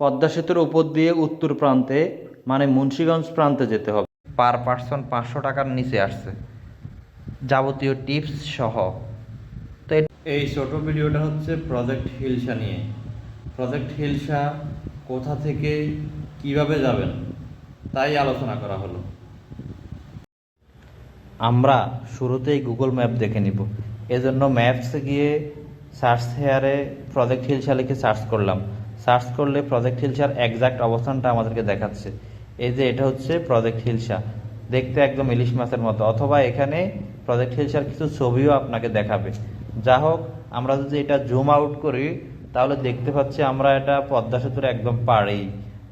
পদ্মা সেতুর উপর দিয়ে উত্তর প্রান্তে মানে মুন্সিগঞ্জ প্রান্তে যেতে হবে। পার পার্সন পাঁচশো টাকার নিচে আসছে। যাবতীয় টিপস সহ। তো এই ছোট ভিডিওটা হচ্ছে প্রজেক্ট হিলসা নিয়ে। প্রজেক্ট হিলসা কোথা থেকে কীভাবে যাবেন তাই আলোচনা করা হলো। আমরা শুরুতেই গুগল ম্যাপ দেখে নিব। এজন্য ম্যাপসে গিয়ে সার্চ হেয়ারে প্রজেক্ট হিলসা লিখে সার্চ করলাম। সার্চ করলে প্রজেক্ট হিলসার একজাক্ট অবস্থানটা আমাদেরকে দেখাচ্ছে। এই যে এটা হচ্ছে প্রজেক্ট হিলসা দেখতে একদম ইলিশ মাছের মতো। অথবা এখানে প্রজেক্ট হিলসার কিছু ছবিও আপনাকে দেখাবে। যা হোক, আমরা যদি এটা জুম আউট করি, তাহলে দেখতে পাচ্ছি আমরা এটা পদ্মা সেতুর একদম পাড়েই।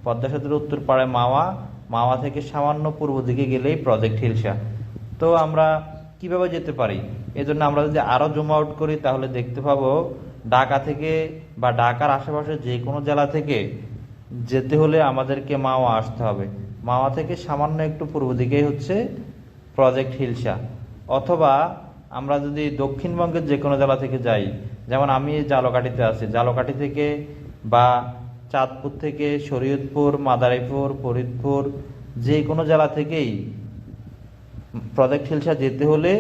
পদ্মা সেতুর উত্তর পাড়ে মাওয়া। মাওয়া থেকে সামান্য পূর্ব দিকে গেলেই প্রজেক্ট হিলসা তো আমরা কীভাবে যেতে পারি? এজন্য আমরা যদি আরও জুম আউট করি, তাহলে দেখতে পাবো ঢাকা থেকে বা ঢাকার আশেপাশে যে কোনো জেলা থেকে যেতে হলে আমাদেরকে মাওয়া আসতে হবে। মাওয়া থেকে সামান্য একটু পূর্ব দিকেই হচ্ছে প্রজেক্ট হিলসা অথবা আমরা যদি দক্ষিণবঙ্গের যে কোনো জেলা থেকে যাই, যেমন আমি জালকাঠিতে আছি। জালকাঠি থেকে বা চাঁদপুর থেকে শরীয়তপুর, মাদারীপুর, ফরিদপুর, যে কোনো জেলা থেকেই প্রজেক্ট হিলসা যেতে হলে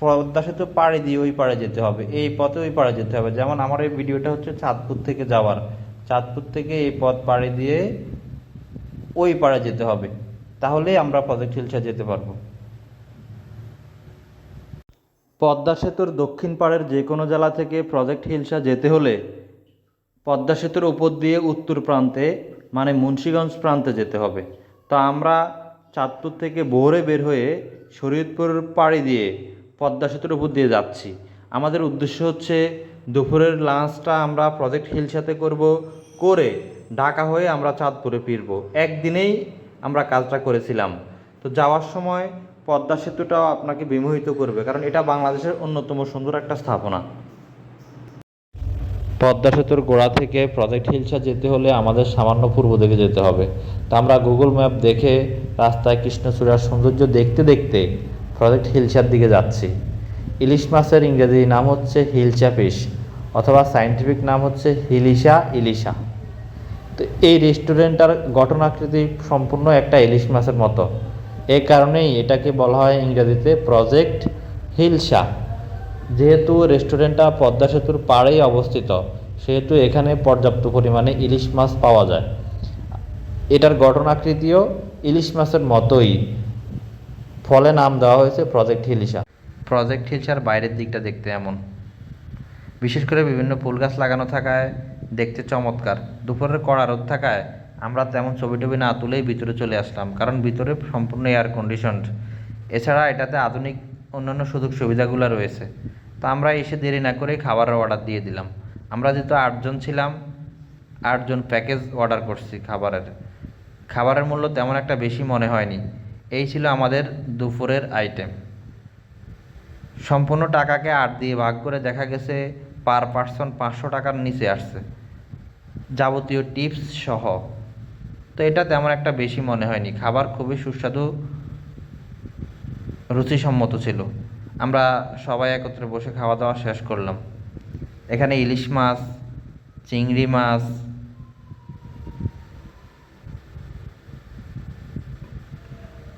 পদ্মা সেতু পাড়ে দিয়ে ওই পাড়ে যেতে হবে, এই পথে ওই পাড়ে যেতে হবে। যেমন আমার এই ভিডিওটা হচ্ছে চাঁদপুর থেকে যাওয়ার। চাঁদপুর থেকে এই পথ পাড়ে দিয়ে ওই পাড়ে যেতে হবে। তাহলে আমরা প্রজেক্ট হিলসা যেতে পারব। পদ্মা সেতুর দক্ষিণ পাড়ের যে কোনো জেলা থেকে প্রজেক্ট হিলসা যেতে হলে পদ্মা সেতুর উপর দিয়ে উত্তর প্রান্তে মানে মুন্সিগঞ্জ প্রান্তে যেতে হবে। তো আমরা চাঁদপুর থেকে ভোরে বের হয়ে শরীয়তপুর পাড়ি দিয়ে পদ্মা সেতুর উপর দিয়ে যাচ্ছি। আমাদের উদ্দেশ্য হচ্ছে দুপুরের লাঞ্চটা আমরা প্রজেক্ট হিলসাতে করব, করে ঢাকা হয়ে আমরা চাঁদপুরে ফিরব। একদিনেই আমরা কাজটা করেছিলাম। তো যাওয়ার সময় পদ্মা সেতুটাও আপনাকে বিমোহিত করবে, কারণ এটা বাংলাদেশের অন্যতম সুন্দর একটা স্থাপনা। পদ্মা সেতুর গোড়া থেকে প্রজেক্ট হিলসা যেতে হলে আমাদের সামান্য পূর্ব দিকে যেতে হবে। তা আমরা গুগল ম্যাপ দেখে রাস্তায় কৃষ্ণচূড়ার সৌন্দর্য দেখতে দেখতে প্রজেক্ট হিলসার দিকে যাচ্ছি। ইলিশ মাছের ইংরেজি নাম হচ্ছে হিলচা ফিশ অথবা সায়েন্টিফিক নাম হচ্ছে হিলিশা ইলিশা তো এই রেস্টুরেন্টটার গঠনাকৃতি সম্পূর্ণ একটা ইলিশ মাছের মতো। এ কারণেই এটাকে বলা হয় ইংরেজিতে প্রজেক্ট হিলসা যেহেতু রেস্টুরেন্টটা পদ্মা সেতুর পাড়েই অবস্থিত, সেহেতু এখানে পর্যাপ্ত পরিমাণে ইলিশ মাছ পাওয়া যায়। এটার গঠনাকৃতিও ইলিশ মাছের মতোই। ফলে নাম দেওয়া হয়েছে প্রজেক্ট হিলসা প্রজেক্ট হিলসার বাইরের দিকটা দেখতে এমন। বিশেষ করে বিভিন্ন ফুল গাছ লাগানো থাকায় দেখতে চমৎকার। দুপুরের কড়া রোদ থাকায় আমরা তেমন ছবি টবি না তুলেই ভিতরে চলে আসলাম, কারণ ভিতরে সম্পূর্ণ এয়ার কন্ডিশনড এছাড়া এটাতে আধুনিক অন্যান্য সুযোগ সুবিধাগুলো রয়েছে। তো আমরা এসে দেরি না করে খাবারের অর্ডার দিয়ে দিলাম। আমরা যেহেতু আটজন ছিলাম, আটজন প্যাকেজ অর্ডার করছি খাবারের। খাবারের মূল্য তেমন একটা বেশি মনে হয়নি। এই ছিল আমাদের দুপুরের আইটেম সম্পূর্ণ টাকাকে আট দিয়ে ভাগ করে দেখা গেছে পার পার্সন পাঁচশো টাকার নিচে আসছে। যাবতীয় টিপস সহ। তো এটা তেমন একটা বেশি মনে হয়নি। খাবার খুবই সুস্বাদু, রুচিসম্মত ছিল। আমরা সবাই একত্রে বসে খাওয়া দাওয়া শেষ করলাম। এখানে ইলিশ মাছ, চিংড়ি মাছ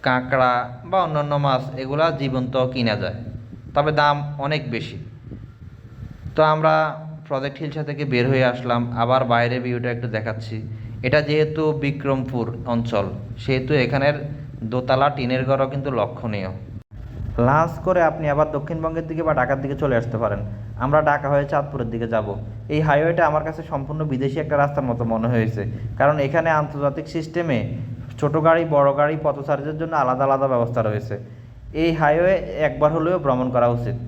কাঁকড়া বা অন্যান্য মাছ এগুলা জীবন্ত কিনা যায়, তবে দাম অনেক বেশি। তো আমরা প্রজেক্ট হিলসা থেকে বের হয়ে আসলাম, আবার বাইরে ভিউটা একটু দেখাচ্ছি। এটা যেহেতু বিক্রমপুর অঞ্চল, সেহেতু এখানের দোতলা টিনের ঘরও কিন্তু লক্ষণীয়। লাঞ্চ করে আপনি আবার দক্ষিণবঙ্গের দিকে বা ঢাকার দিকে চলে আসতে পারেন। আমরা ঢাকা হয়ে চাঁদপুরের দিকে যাব। এই হাইওয়েটা আমার কাছে সম্পূর্ণ বিদেশি একটা রাস্তার মতো মনে হয়েছে। কারণ এখানে আন্তর্জাতিক সিস্টেমে ছোট গাড়ি, বড় গাড়ি, পথচারীদের জন্য আলাদা আলাদা ব্যবস্থা রয়েছে। এই হাইওয়ে একবার হলেও ভ্রমণ করা উচিত।